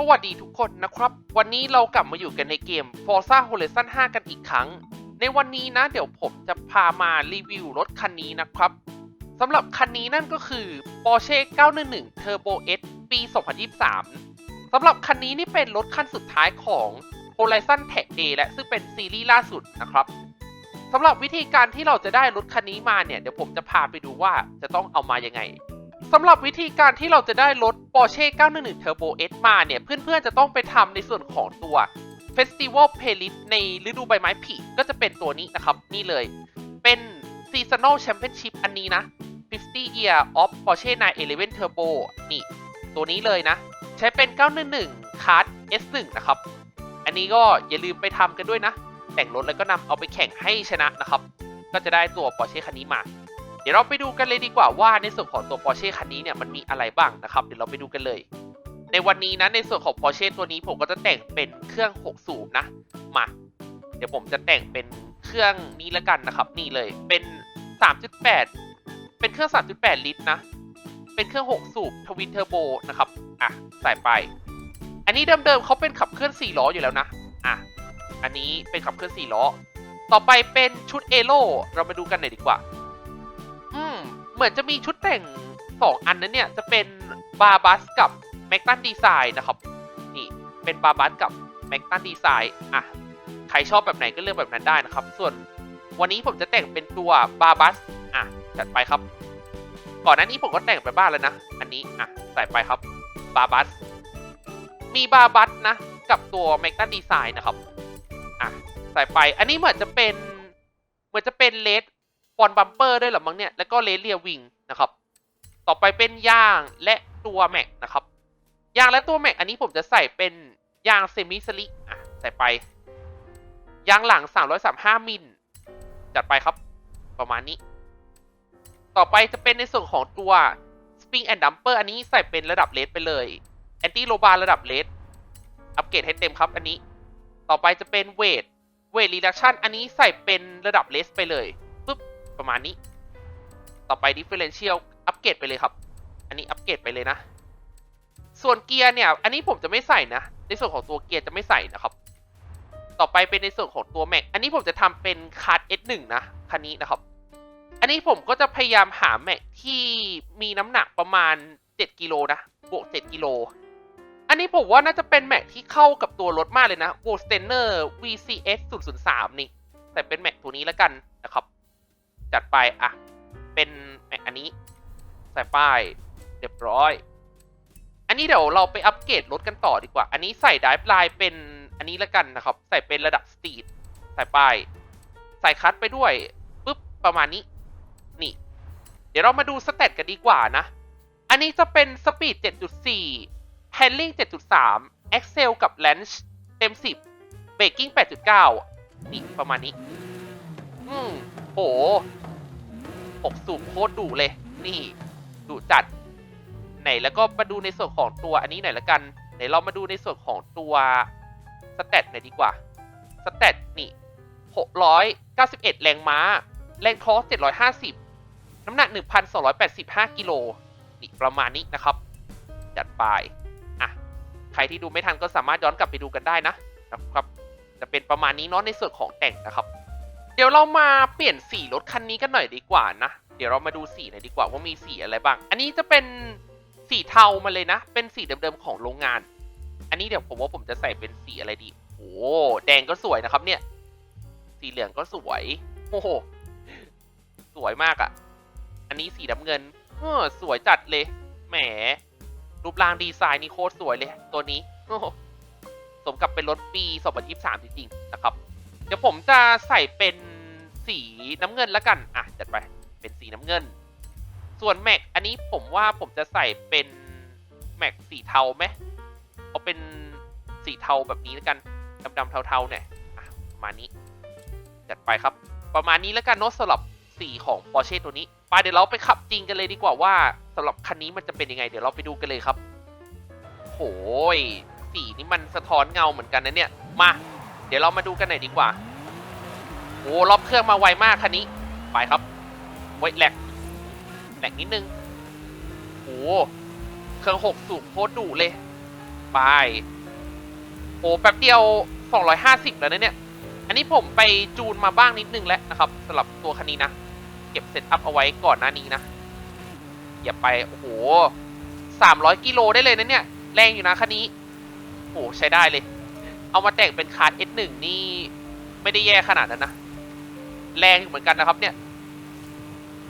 สวัสดีทุกคนนะครับ วันนี้เรากลับมาอยู่กันในเกม Forza Horizon 5 กันอีกครั้ง ในวันนี้นะ เดี๋ยวผมจะพามารีวิวรถคันนี้นะครับสำหรับคันนี้นั่นก็คือ Porsche 911 Turbo S ปี 2023สำหรับคันนี้นี่เป็นรถคันสุดท้ายของ Horizon Tech Day และซึ่งเป็นซีรีส์ล่าสุดนะครับสำหรับวิธีการที่เราจะได้รถคันนี้มาเนี่ยเดี๋ยวผมจะพาไปดูว่าจะต้องเอามายังไงสำหรับวิธีการที่เราจะได้รถ Porsche 911 Turbo S มาเนี่ย เพื่อนๆ จะต้องไปทำในส่วนของตัว Festival Playlist ในฤดูใบไม้ผลิก็จะเป็นตัวนี้นะครับ นี่เลย เป็น Seasonal Championship อันนี้นะ 50 Year of Porsche 911 Turbo นี่ ตัวนี้เลยนะ ใช้เป็น 911 Card S1 นะครับ อันนี้ก็อย่าลืมไปทำกันด้วยนะ แต่งรถแล้วก็นำเอาไปแข่งให้ชนะนะครับ ก็จะได้ตัว Porsche คันนี้มา ดี๋ยวเราไปดูกันเลยดีกว่าว่าในส่วนของตัว Porsche คันนี้เนี่ยมันมีอะไรบ้างนะครับ เดี๋ยวเราไปดูกันเลย ในวันนี้นะในส่วนของ Porsche ตัวนี้ผมก็จะแต่งเป็นเครื่อง 6 สูบนะ มา เดี๋ยวผมจะแต่งเป็นเครื่องนี้ละกันนะครับ นี่เลยเป็น 3.8 เป็นเครื่อง 3.8 ลิตรนะ เป็นเครื่อง 6 สูบทวินเทอร์โบนะครับ อะใส่ไป อันนี้เดิมๆเขาเป็นขับเคลื่อน 4 ล้ออยู่แล้วนะ อะ อันนี้เป็นขับเคลื่อน 4 ล้อ ต่อไปเป็นชุดเอโ o เรามาดูกันหน่อยดีกว่า เหมือนจะมีชุดแต่ง2อันนั้นเนี่ยจะเป็นบาบัสกับแมกตันดีไซน์นะครับ นี่เป็นบาบัสกับแมกตันดีไซน์อะใครชอบแบบไหนก็เลือกแบบนั้นได้นะครับ ส่วนวันนี้ผมจะแต่งเป็นตัวบาบัสอะจัดไปครับ ก่อนหน้านี้ผมก็แต่งไปบ้างแล้วนะ อันนี้อะใส่ไปครับบาบัสมีบาบัสนะ กับตัวแมกตันดีไซน์นะครับอะใส่ไปอันนี้เหมือนจะเป็นเหมือนจะเป็นเลด ฟอนบัมเปอร์ด้วยหรอมั้งเนี่ย แล้วก็เลเรียวิงนะครับ ต่อไปเป็นยางและตัวแม็กนะครับ ยางและตัวแม็กอันนี้ผมจะใส่เป็นยางเซมิสลิกอะใส่ไป ยางหลัง 335มิลจัดไปครับ ประมาณนี้ ต่อไปจะเป็นในส่วนของตัว Spring and Dumper อันนี้ใส่เป็นระดับเลดไปเลย Anti l o b a ระดับเลดอัปเกรดให้เต็มครับอันนี้ ต่อไปจะเป็นเวทเวทรีดักชันอันนี้ใส่เป็นระดับเลสไปเลย ประมาณนี้ ต่อไป Differential อัปเกรดไปเลยครับ อันนี้อัปเกรดไปเลยนะ ส่วนเกียร์เนี่ย อันนี้ผมจะไม่ใส่นะ ในส่วนของตัวเกียร์จะไม่ใส่นะครับ ต่อไปเป็นในส่วนของตัวแม็ก อันนี้ผมจะทำเป็นคาร์ด S1 นะ คันนี้นะครับ อันนี้ผมก็จะพยายามหาแม็กที่มีน้ำหนักประมาณ 7กิโลนะ บวก 7กิโล อันนี้ผมว่าน่าจะเป็นแม็กที่เข้ากับตัวรถมากเลยนะ w o l s t e n e r VCS 003นี่ แต่เป็นแม็กตัวนี้แล้วกันนะครับ จัดไป อะ เป็นอันนี้ ใส่ป้ายเรียบร้อย อันนี้เดี๋ยวเราไปอัปเกรดรถกันต่อดีกว่า อันนี้ใส่ดฟ์ไลน์เป็นอันนี้ล้วกันนะครับ ใส่เป็นระดับสตรีทใส่ป้าย ใส่คัทไปด้วยปุ๊บประมาณนี้ นี่ เดี๋ยวเรามาดูสเตตกันดีกว่านะ อันนี้จะเป็นสปีด 7.4 handling 7.3 excel กับ range เต็ม 10 baking 8.9 นี่ประมาณนี้ อืมโห หกสูบโคตรดุเลย นี่ดุจัด ไหนแล้วก็มาดูในส่วนของตัวอันนี้หน่อยละกันไหนเรามาดูในส่วนของตัวสเตตหน่อยดีกว่าสเตตนี่691 แรงม้า แรงทอส750 น้ำหนัก 1,285 กิโลนี่ประมาณนี้นะครับ จัดไปอะใครที่ดูไม่ทันก็สามารถย้อนกลับไปดูกันได้นะ นะครับ จะเป็นประมาณนี้เนาะในส่วนของแต่งนะครับ เดี๋ยวเรามาเปลี่ยนสีรถคันนี้กันหน่อยดีกว่านะ เดี๋ยวเรามาดูสีหน่อยดีกว่าว่ามีสีอะไรบ้าง อันนี้จะเป็นสีเทามาเลยนะ เป็นสีเดิมๆของโรงงาน อันนี้เดี๋ยวผมว่าผมจะใส่เป็นสีอะไรดี โอ้แดงก็สวยนะครับเนี่ย สีเหลืองก็สวย โอ้โห สวยมากอะ่ะ อันนี้สีน้ำเงินเออสวยจัดเลย แหม รูปร่างดีไซน์นี่โคตรสวยเลย ตัวนี้โอ้โหสมกับเป็นรถปี 2023 จริงๆ นะครับ เดี๋ยวผมจะใส่เป็น สีน้ำเงินแล้วกันอะจัดไปเป็นสีน้ำเงิน ส่วนแม็กอันนี้ผมว่าผมจะใส่เป็นแม็กสีเทาไหมเอาเป็นสีเทาแบบนี้แล้วกันดำๆเทาๆเนี่ยอะประมาณนี้ จัดไปครับ ประมาณนี้แล้วกันเนาะสำหรับสีของ Porsche ตัวนี้ไปเดี๋ยวเราไปขับจริงกันเลยดีกว่าว่าสำหรับคันนี้มันจะเป็นยังไง เดี๋ยวเราไปดูกันเลยครับโหยสีนี่มันสะท้อนเงาเหมือนกันนะเนี่ย มา เดี๋ยวเรามาดูกันหน่อยดีกว่า โอ้รอบเครื่องมาไวมากคันนี้ ไปครับไว้แหลกแหลกนิดนึงโอ้เครื่องหกสูบโคตรดุเลย ไปโอ้แป๊บเดียว 250 แล้วนะเนี่ย อันนี้ผมไปจูนมาบ้างนิดนึงแล้วนะครับสำหรับตัวคันนี้นะ เก็บเซตอัพเอาไว้ก่อนหน้านี้นะ อย่าไป โอ้โห 300 กิโลได้เลยนะเนี่ย แรงอยู่นะคันนี้ โอ้ใช้ได้เลย เอามาแต่งเป็นคาร์ด S1 นี่ ไม่ได้แย่ขนาดนั้นนะ แรงอยู่เหมือนกันนะครับเนี่ย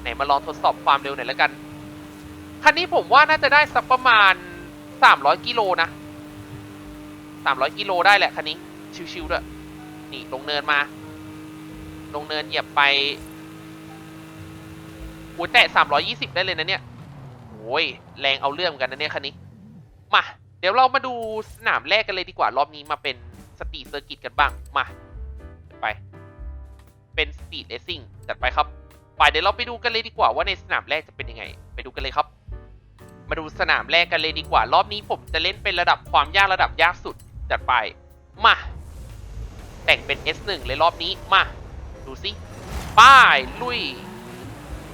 ไหนมาลองทดสอบความเร็วหน่อยแล้วกัน คันนี้ผมว่าน่าจะได้สักประมาณ 300 กิโลนะ300 กิโลได้แหละคันนี้ ชิวๆด้วย นี่ลงเนินมา ลงเนินเหยียบไปโอ้ยแตะ320 ได้เลยนะเนี่ยโอ้ยแรงเอาเรื่องเหมือนกันนะเนี่ยคันนี้ มา เดี๋ยวเรามาดูสนามแรกกันเลยดีกว่า รอบนี้มาเป็นสตรีเซอร์กิตกันบ้าง มา ไป เป็นสตรีทเลสซิ่งจัดไปครับไปเดี๋ยวเราไปดูกันเลยดีกว่าว่าในสนามแรกจะเป็นยังไง ไปดูกันเลยครับ มาดูสนามแรกกันเลยดีกว่า รอบนี้ผมจะเล่นเป็นระดับความยากระดับยากสุดจัดไปมาแต่งเป็น S1 เลยรอบนี้มาดูสิป้ายลุย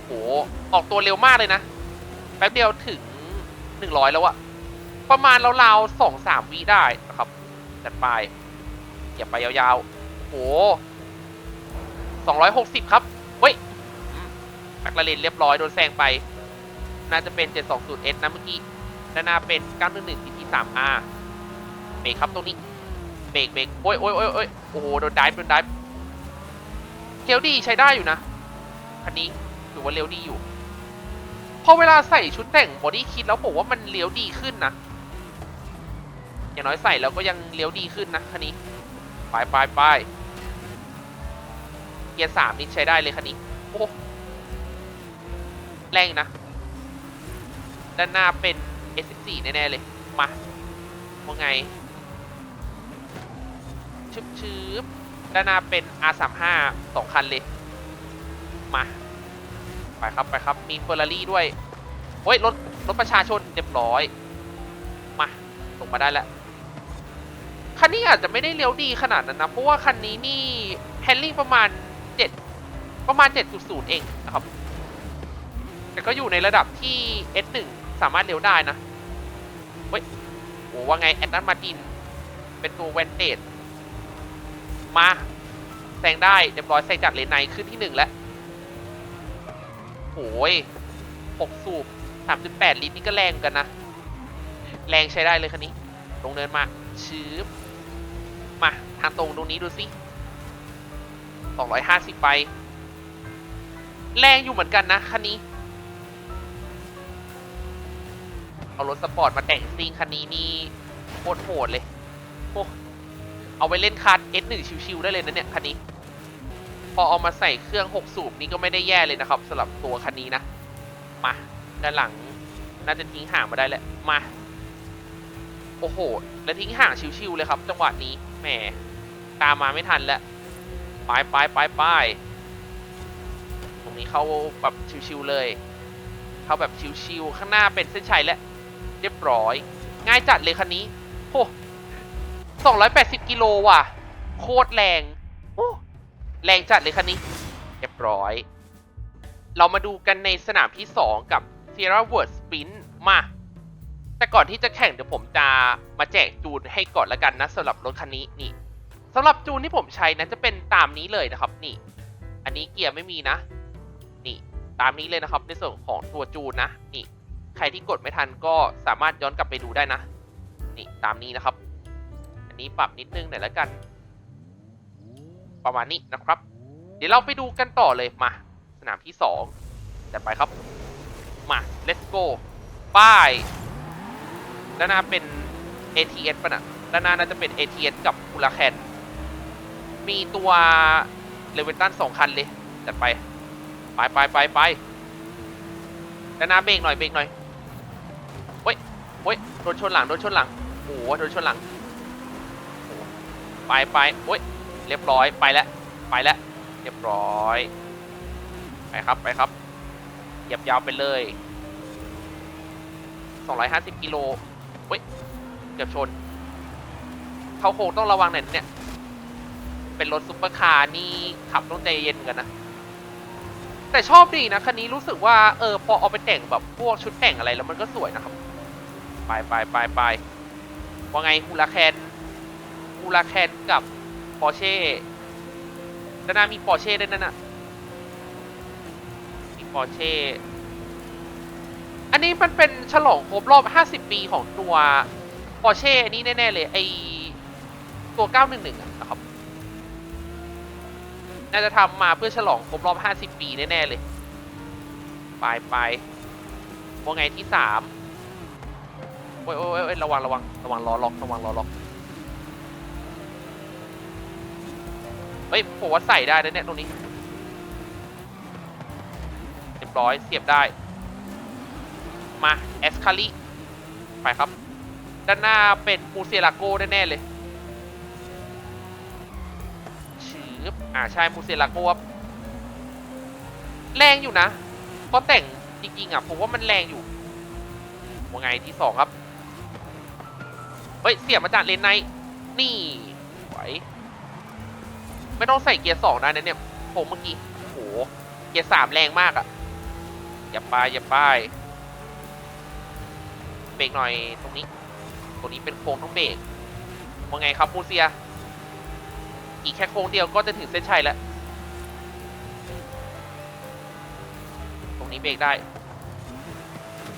โหออกตัวเร็วมากเลยนะ แป๊บเดียวถึง 100 แล้วอะประมาณราวๆสองสามวิได้นะครับจัดไปอย่าไปยาวๆโห 260 ครับ เฮ้ยแม็กลาเรนเรียบร้อย โดนแซงไป น่าจะเป็น 720S นะเมื่อกี้ด้านหน้าเป็น 911 PT3R เบรกครับตรงนี้เบรกเบรกโอ้ยโอ้ยโอ้ยโอ้ยโอ้โห โดนดิฟโดนดิฟเลี้ยวดีใช้ได้อยู่นะ คันนี้ถือว่าเลี้ยวดีอยู่ พอเวลาใส่ชุดแต่งบอดี้คิดแล้วผมว่ามันเลี้ยวดีขึ้นนะ อย่างน้อยใส่แล้วก็ยังเลี้ยวดีขึ้นนะคันนี้ ไปไปไป เกียร์สามนี่ใช้ได้เลยคันนี้ โอ้แรงนะ ด้านหน้าเป็น S14 แน่ ๆ เลย มาว่าไงชึบชืบด้านหน้าเป็น R35 สองคันเลย มา ไปครับไปครับ มีเฟอร์รารี่ด้วยโอ้ย รถ รถประชาชนเรียบร้อย มาส่งมาได้แล้วคันนี้อาจจะไม่ได้เลี้ยวดีขนาดนั้นนะ เพราะว่าคันนี้นี่แฮนดิ้งประมาณ ประมาณ 7.0 เองนะครับ แต่ก็อยู่ในระดับที่ S1 สามารถเลี้ยวได้นะ เฮ้ย โอ้ว่าไง แอดนันมาติน เป็นตัวแวนเตดมาแซงได้เรียบร้อยแซงจากเลนในขึ้นที่หนึ่งแล้วโอ้ยหกสูบสามสิบแปดลิตรนี่ก็แรงเหมือนกันนะ แรงใช้ได้เลยคันนี้ ลงเนินมาชืบมา ทางตรงตรงนี้ดูสิสองร้อยห้าสิบไป แรงอยู่เหมือนกันนะคันนี้ เอารถสปอร์ตมาแต่งซิงคันนี้นี่โคตรโหดเลยโอ้เอาไปเล่นคาร์ด S1 ชิวๆได้เลยนะเนี่ยคันนี้ พอเอามาใส่เครื่อง 6 สูบนี้ก็ไม่ได้แย่เลยนะครับสำหรับตัวคันนี้นะ มาด้านหลังน่าจะทิ้งห่างมาได้แหละมา โอ้โห แล้วทิ้งห่างชิวๆเลยครับ จังหวะนี้แหมตามมาไม่ทันแล้วไปไปไปไป รงนี้เข้าแบบชิวๆเลย เข้าแบบชิวๆข้างหน้าเป็นเส้นชัยและเรียบร้อย ง่ายจัดเลยคันนี้โอ้280 กิโลว่ะ โคตรแรงโอ้แรงจัดเลยคันนี้ เรียบร้อย เรามาดูกันในสนามที่ 2 กับ Sierra World Sprint มา แต่ก่อนที่จะแข่งเดี๋ยวผมจะมาแจกจูนให้ก่อนละกันนะสำหรับรถคันนี้นี่สำหรับจูนที่ผมใช้นะจะเป็นตามนี้เลยนะครับนี่ อันนี้เกียร์ไม่มีนะ ตามนี้เลยนะครับ ในส่วนของตัวจูนนะนี่ใครที่กดไม่ทันก็สามารถย้อนกลับไปดูได้นะ นี่ตามนี้นะครับ อันนี้ปรับนิดนึงหน่อยแล้วกัน ประมาณนี้นะครับ เดี๋ยวเราไปดูกันต่อเลยมา สนามที่2จัดไปครับ มา let's go ป้ายด้านหน้าเป็น ATS ป่ะนะด้านหน้าน่าจะเป็น ATS กับคูลาแคนมีตัวเลเวนตันสองคันเลยจัดไป ไปไปไปไปด้านหน้าเบรกหน่อยเบรกหน่อยเฮ้ยเฮ้ยโดนชนหลังโดนชนหลังโอ้โหโดนชนหลังไปไปโอ้ยเรียบร้อยไปแล้วไปแล้วเรียบร้อยไปครับไปครับเหยียบยาวไปเลย 250 กิโลเฮ้ยเกือบชน เขาโค้งต้องระวังหน่อยเนี่ย เป็นรถซุปเปอร์คาร์นี่ขับต้องใจเย็นกันนะ แต่ชอบดีนะคันนี้รู้สึกว่าเออพอเอาไปแต่งแบบพวกชุดแต่งอะไรแล้วมันก็สวยนะครับ ไปไปไปไปว่าไงฮูลาแคนฮูลาแคนกับปอร์เช่ด้านหน้ามีปอร์เช่ด้วยนั่นน่ะมีปอร์เช่อันนี้มันเป็นฉลองครบรอบ 50 ปีของตัวปอร์เช่นี่แน่ ๆ เลยไอตัว 911 นะครับ น่าจะทำมาเพื่อฉลองครบรอบ 50 ปีแน่ ๆ เลย ไปไปว่าไงที่สามโอ้ยโอ้ยโอ้ยระวังระวังระวังล้อล็อกระวังล้อล็อกเฮ้ยผมว่าใส่ได้นะเนี่ยตรงนี้เรียบร้อยเสียบได้ มาเอสคาลิไปครับ ด้านหน้าเป็นมูเซลาโก้แน่ ๆ เลย บอ่าใช่มูเซลาโก้ครับแรงอยู่นะก็แต่งจริงๆอะผมว่ามันแรงอยู่ว่าไงที่สองครับ เฮ้ย เสียบมาจากเลนใน นี่ไหวไม่ต้องใส่เกียร์สองนะเนี่ยผมเมื่อกี้โอ้โหเกียร์สามแรงมากอะ่ะ อย่าไปอย่าไปเบรกหน่อยตรงนี้ ตรงนี้เป็นโค้งต้องเบรกว่าไงครับมูเซีย อีกแค่โค้งเดียวก็จะถึงเส้นชัยแล้ว ตรงนี้เบรกได้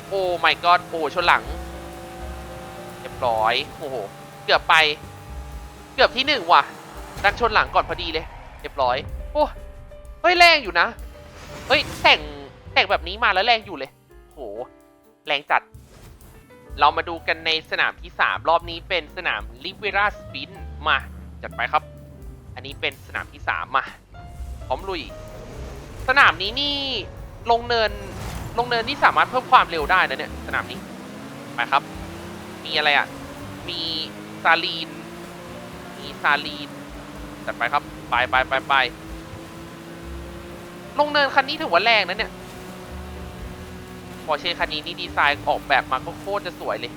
โอ้ my god โอ้ชนหลังเรียบร้อยโอ้โหเกือบไป เกือบที่หนึ่งว่ะดักชนหลังก่อนพอดีเลยเรียบร้อยโอ้เฮ้ยแรงอยู่นะเฮ้ยแต่งแต่งแบบนี้มาแล้วแรงอยู่เลยโหแรงจัด เรามาดูกันในสนามที่ 3 รอบนี้เป็นสนามลิเวราสปินมา จัดไปครับ นี้เป็นสนามที่3มาพร้อมลุย สนามนี้นี่ลงเนินลงเนินนี่สามารถเพิ่มความเร็วได้นะเนี่ยสนามนี้ไปครับ มีอะไรอะ มีซาลีน มีซาลีนจัดไปครับ ไปไปไปไปลงเนินคันนี้ถือว่าแรงนะเนี่ยปอร์เช่คันนี้นี่ดีไซน์ออกแบบมาก็โคตรจะสวยเลย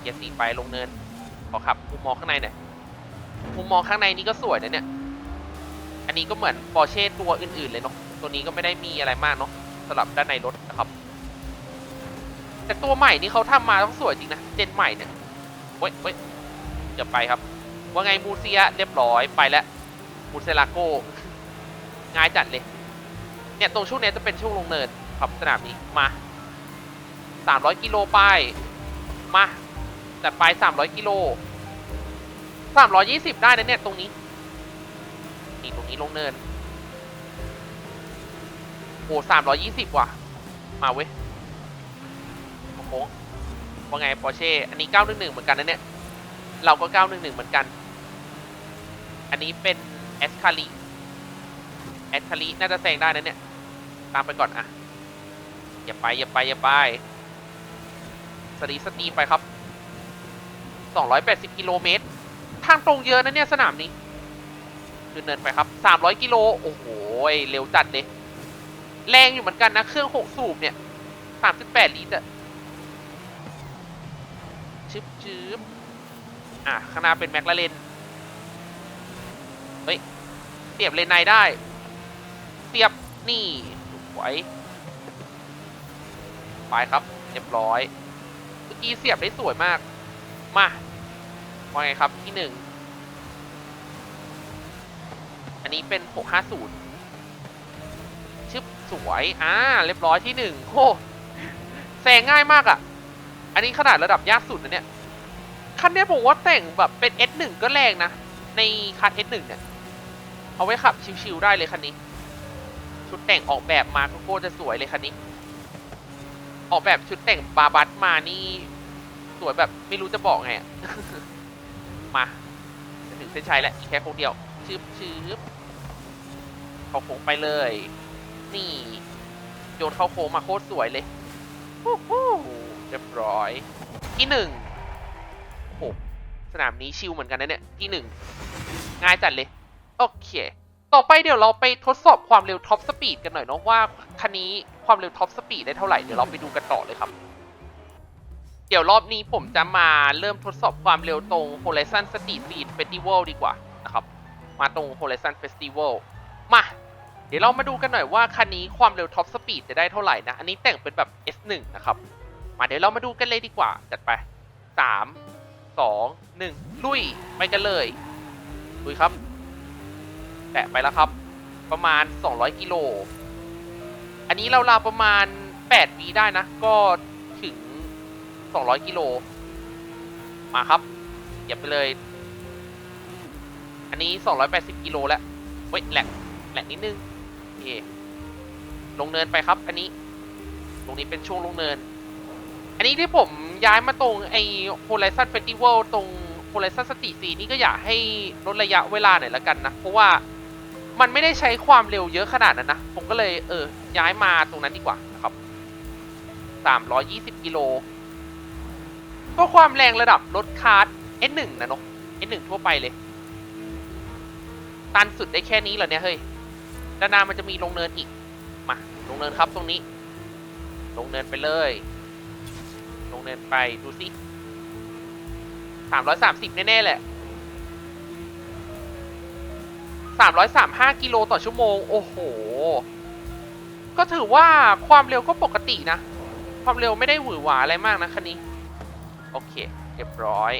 เกียร์สีไปลงเนิน ขอขับมุมมองข้างในหน่อย มุมมองข้างในนี้ก็สวยนะเนี่ย อันนี้ก็เหมือนปอร์เช่ตัวอื่นๆเลยเนาะ ตัวนี้ก็ไม่ได้มีอะไรมากเนาะสำหรับด้านในรถนะครับ แต่ตัวใหม่นี่เขาทำมาต้องสวยจริงนะ เจนใหม่เนี่ยเว้ยเว้ยเดี๋ยวไปครับ ว่าไงมูเซียเรียบร้อยไปแล้ว มูเซลาโก้ง่ายจัดเลย เนี่ยตรงช่วงนี้จะเป็นช่วงลงเนินครับสนามนี้มา 300 กิโลไป มาจัดไป 300 กิโล 320ได้นะเนี่ยตรงนี้ นี่ตรงนี้ลงเนิน โอ้320ว่ะ มาเว้ย โอ้โหว่าไงปอร์เช่ อันนี้911เหมือนกันนะเนี่ย เราก็911เหมือนกัน อันนี้เป็นเอสคาลีแอดคาลีน่าจะแซงได้นะเนี่ย ตามไปก่อนอะอย่าไปอย่าไปอย่าไป สตีสตีมไปครับ 280 กิโลเมตร ทางตรงเยอะนะเนี่ยสนามนี้ขึ้นเนินไปครับ 300 กิโล โอ้โห เร็วจัดเลยแรงอยู่เหมือนกันนะ เครื่อง 6 สูบเนี่ย 38 ลิตรอะชึบชึบอะ ข้างหน้าเป็นแมคลาเรนเฮ้ย เสียบเลนในได้ เสียบ นี่สวยไปครับ เรียบร้อย เมื่อกี้เสียบได้สวยมาก มา ว่าไงครับที่หนึ่งอันนี้เป็น650ชึบสวยอ่าเรียบร้อยที่หนึ่งโอ้แซงง่ายมากอะ่ะ อันนี้ขนาดระดับยากสุดนะเนี่ยคันนี้ผมว่าแต่งแบบเป็น S1 ก็แรงนะ ในคัน S1 เนี่ย เอาไว้ขับชิวๆได้เลยคันนี้ ชุดแต่งออกแบบมาก็โคตรจะสวยเลยคันนี้ ออกแบบชุดแต่งบาบัสมานี่ สวยแบบไม่รู้จะบอกไงอะ มาจะถึงเส้นชัยแล้วแค่โค้งเดียวชืบชืบเข้าโค้งไปเลย นี่โยนเข้าโค้งมาโคตรสวยเลยฮู้ฮู้เรียบร้อย ที่หนึ่งโอ้สนามนี้ชิลเหมือนกันนะเนี่ยที่หนึ่งง่ายจัดเลย โอเค ต่อไปเดี๋ยวเราไปทดสอบความเร็วท็อปสปีดกันหน่อยเนาะว่าคันนี้ความเร็วท็อปสปีดได้เท่าไหร่เดี๋ยวเราไปดูกันต่อเลยครับ เดี๋ยวรอบนี้ผมจะมาเริ่มทดสอบความเร็วตรง Horizon Street Speed Festival ดีกว่านะครับ มาตรง Horizon Festival มา เดี๋ยวเรามาดูกันหน่อยว่าคันนี้ความเร็วท็อปสปีดจะได้เท่าไหร่นะ อันนี้แต่งเป็นแบบ S1 นะครับ มาเดี๋ยวเรามาดูกันเลยดีกว่า จัดไปสามสองหนึ่งลุย ไปกันเลย ลุยครับ แตะไปแล้วครับ ประมาณ 200 กิโล อันนี้เราลาประมาณ8วีได้นะ ก็ 200 กิโล มาครับเหยียบไปเลย อันนี้ 280 กิโลแล้ว เว้ยแหลกแหลกนิดนึงโอเคลงเนินไปครับ อันนี้ ตรงนี้เป็นช่วงลงเนิน อันนี้ที่ผมย้ายมาตรงไอ้ Horizon Festival ตรง Horizon City 4นี่ก็อยากให้ลดระยะเวลาหน่อยละกันนะ เพราะว่ามันไม่ได้ใช้ความเร็วเยอะขนาดนั้นนะ ผมก็เลยเออ ย้ายมาตรงนั้นดีกว่านะครับ 320 กิโล ก็ความแรงระดับรถคาร์ด S1 นะเนาะ S1 ทั่วไปเลย ตันสุดได้แค่นี้เหรอเนี่ยเฮ้ยด้านหน้ามันจะมีลงเนินอีก มา ลงเนินครับตรงนี้ ลงเนินไปเลย ลงเนินไปดูสิสามร้อยสามสิบแน่ๆแหละสามร้อยสามห้ากิโลต่อชั่วโมง โอ้โห ก็ถือว่าความเร็วก็ปกตินะ ความเร็วไม่ได้หวือหวาอะไรมากนะคันนี้ โอเค เรียบร้อย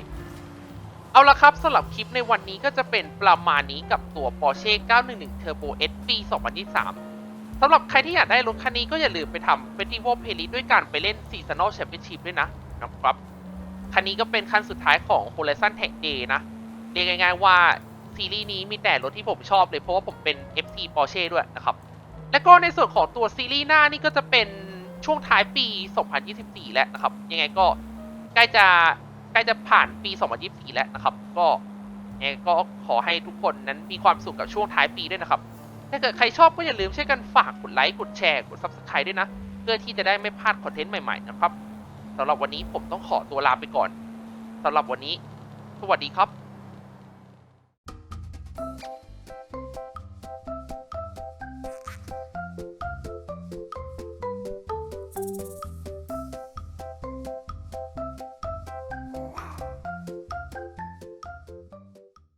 เอาละครับสำหรับคลิปในวันนี้ก็จะเป็นประมาณนี้กับตัว Porsche 911 Turbo S ปี 2023สำหรับใครที่อยากได้รถคันนี้ก็อย่าลืมไปทำ Festival Playlist ด้วยการไปเล่น Seasonal Championship ด้วยนะนะครับ คันนี้ก็เป็นคันสุดท้ายของ Horizon Tech Day นะ เรียกง่ายๆว่าซีรีส์นี้มีแต่รถที่ผมชอบเลยเพราะว่าผมเป็น FC Porsche ด้วยนะครับ และก็ในส่วนของตัวซีรีส์หน้านี่ก็จะเป็นช่วงท้ายปี 2024 แล้วนะครับ ยังไงก็ ใกล้จะใกล้จะผ่านปี 2024 แล้วนะครับ ก็ยังก็ขอให้ทุกคนนั้นมีความสุขกับช่วงท้ายปีด้วยนะครับ ถ้าเกิดใครชอบก็อย่าลืมช่วยกันฝากกดไลค์ กดแชร์ กด Subscribe ด้วยนะ เพื่อที่จะได้ไม่พลาดคอนเทนต์ใหม่ ๆ นะครับสำหรับวันนี้ผมต้องขอตัวลาไปก่อนสำหรับวันนี้ สวัสดีครับ